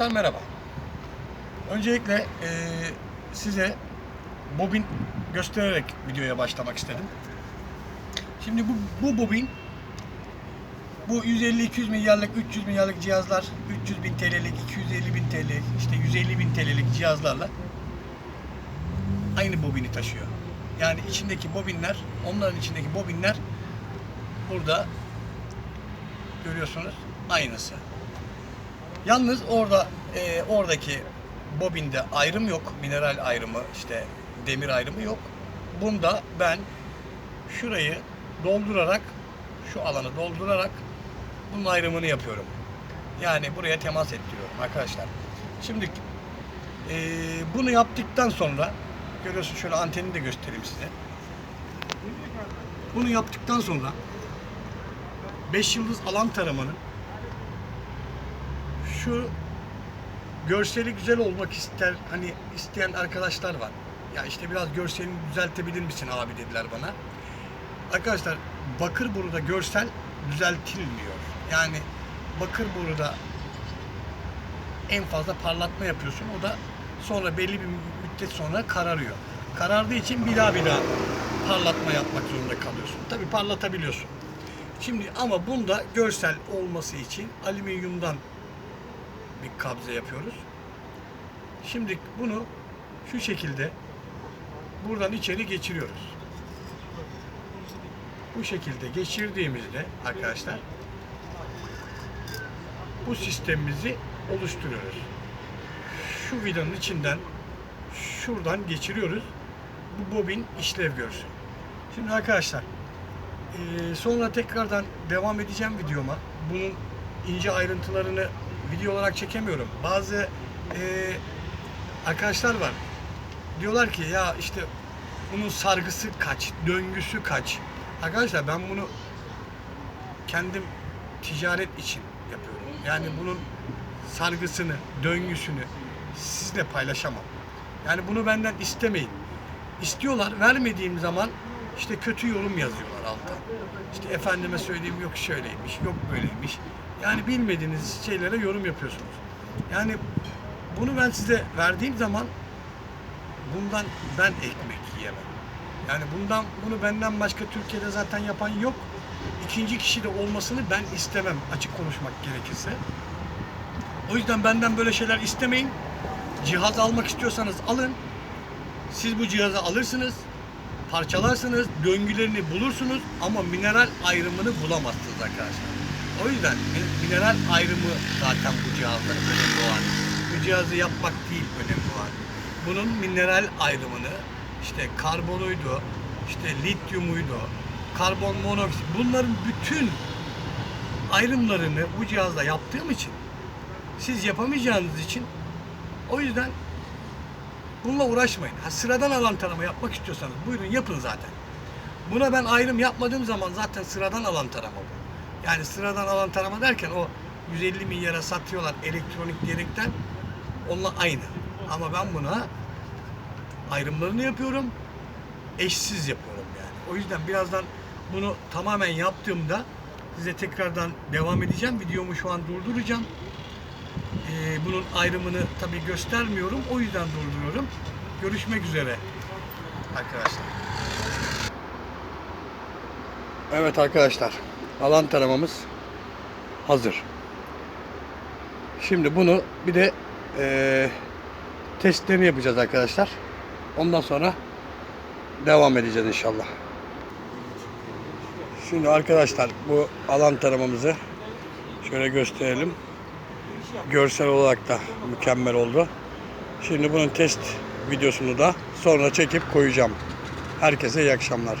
Arkadaşlar merhaba. Öncelikle eee, size bobin göstererek videoya başlamak istedim. Şimdi bu, bu bobin bu 150-200 milyarlık, 300 milyarlık cihazlar, 300 bin TL'lik, 250 bin TL'lik, işte 150 bin TL'lik cihazlarla aynı bobini taşıyor. Yani içindeki bobinler, onların içindeki bobinler burada görüyorsunuz aynısı. Yalnız orada e, oradaki bobinde ayrım yok. Mineral ayrımı, işte demir ayrımı yok. Bunda ben şurayı doldurarak, şu alanı doldurarak bunun ayrımını yapıyorum. Yani buraya temas ettiriyorum arkadaşlar. Şimdi e, bunu yaptıktan sonra görüyorsun şöyle antenini de göstereyim size. Bunu yaptıktan sonra 5 yıldız alan taramanın şu görseli güzel olmak ister hani isteyen arkadaşlar var. Ya işte biraz görselini düzeltebilir misin abi dediler bana. Arkadaşlar bakır boruda görsel düzeltilmiyor. Yani bakır boruda en fazla parlatma yapıyorsun. O da sonra belli bir müddet sonra kararıyor. Karardığı için bir daha bir daha parlatma yapmak zorunda kalıyorsun. Tabii parlatabiliyorsun. Şimdi ama bunda görsel olması için alüminyumdan bir kabze yapıyoruz. Şimdi bunu şu şekilde buradan içeri geçiriyoruz. Bu şekilde geçirdiğimizde arkadaşlar bu sistemimizi oluşturuyoruz. Şu vidanın içinden şuradan geçiriyoruz. Bu bobin işlev görsün. Şimdi arkadaşlar sonra tekrardan devam edeceğim videoma. Bunun ince ayrıntılarını video olarak çekemiyorum. Bazı eee, arkadaşlar var. Diyorlar ki ya işte bunun sargısı kaç, döngüsü kaç. Arkadaşlar ben bunu kendim ticaret için yapıyorum. Yani bunun sargısını, döngüsünü sizle paylaşamam. Yani bunu benden istemeyin. İstiyorlar, vermediğim zaman işte kötü yorum yazıyorlar altta. İşte efendime söyleyeyim yok şöyleymiş, yok böyleymiş. Yani bilmediğiniz şeylere yorum yapıyorsunuz. Yani bunu ben size verdiğim zaman bundan ben ekmek yiyemem. Yani bundan bunu benden başka Türkiye'de zaten yapan yok. İkinci kişi de olmasını ben istemem açık konuşmak gerekirse. O yüzden benden böyle şeyler istemeyin. Cihaz almak istiyorsanız alın. Siz bu cihazı alırsınız, parçalarsınız, döngülerini bulursunuz ama mineral ayrımını bulamazsınız arkadaşlar. O yüzden mi- mineral ayrımı zaten bu cihazda önemli olan. Bu cihazı yapmak değil önemli olan. Bunun mineral ayrımını işte karbonuydu, işte lityumuydu, karbon monoksit bunların bütün ayrımlarını bu cihazla yaptığım için siz yapamayacağınız için o yüzden bununla uğraşmayın. Ha, sıradan alan tarama yapmak istiyorsanız buyurun yapın zaten. Buna ben ayrım yapmadığım zaman zaten sıradan alan tarama bu. Yani sıradan alan tarama derken o 150 milyara satıyorlar elektronik diyerekten onunla aynı. Ama ben buna ayrımlarını yapıyorum. Eşsiz yapıyorum yani. O yüzden birazdan bunu tamamen yaptığımda size tekrardan devam edeceğim. Videomu şu an durduracağım. Ee, bunun ayrımını tabii göstermiyorum. O yüzden durduruyorum. Görüşmek üzere arkadaşlar. Evet arkadaşlar. Alan taramamız hazır. Şimdi bunu bir de eee testlerini yapacağız arkadaşlar. Ondan sonra devam edeceğiz inşallah. Şimdi arkadaşlar bu alan taramamızı şöyle gösterelim. Görsel olarak da mükemmel oldu. Şimdi bunun test videosunu da sonra çekip koyacağım. Herkese iyi akşamlar.